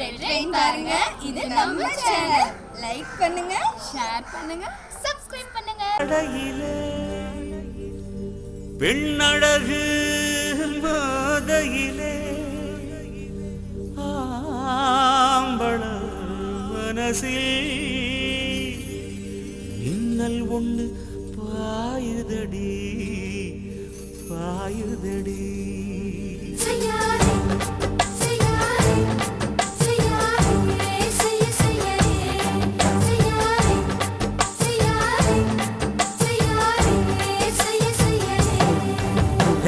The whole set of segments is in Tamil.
ரெட் பாருங்க இது நம்ம சேனல் லைக் பண்ணுங்க ஷேர் பண்ணுங்க சப்ஸ்கிரைப் பண்ணுங்க. பெண்ணழகு மாதையிலே ஆம்பள மனசில் மின்னல் ஒண்ணு பாயுதடி பாயுதடி.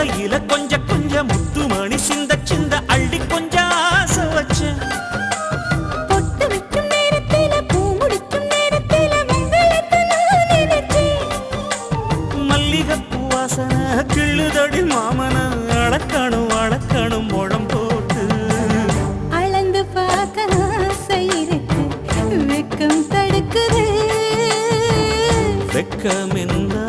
மெத்தையில கொஞ்ச கொஞ்ச முத்துமணி சிந்த சிந்த அள்ளி கொஞ்சம் ஆசை நினைச்சேன். மல்லிகைப்பூ வாசனை கிள்ளுதடி மாமன அளக்கணும் அளக்கணும் முழம் போட்டு. அளந்து பார்க்க ஆசை இருக்கு வெக்கம் தடுக்குது. வெக்கம் என்ன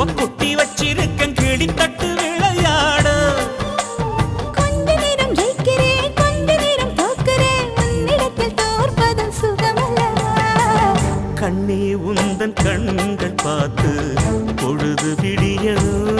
பூவ கொட்டி வச்சிருக்கேன் கிளி தட்டு விளையாட. கொஞ்ச நேரம் ஜெயிக்கிறேன் கொஞ்ச நேரம் தோக்குறேன் உன்னிடத்தில் தோற்பதும் சுகமல்லவா? கண்ணே உந்தன் கண்கள் பார்த்து பொழுது விடியணும்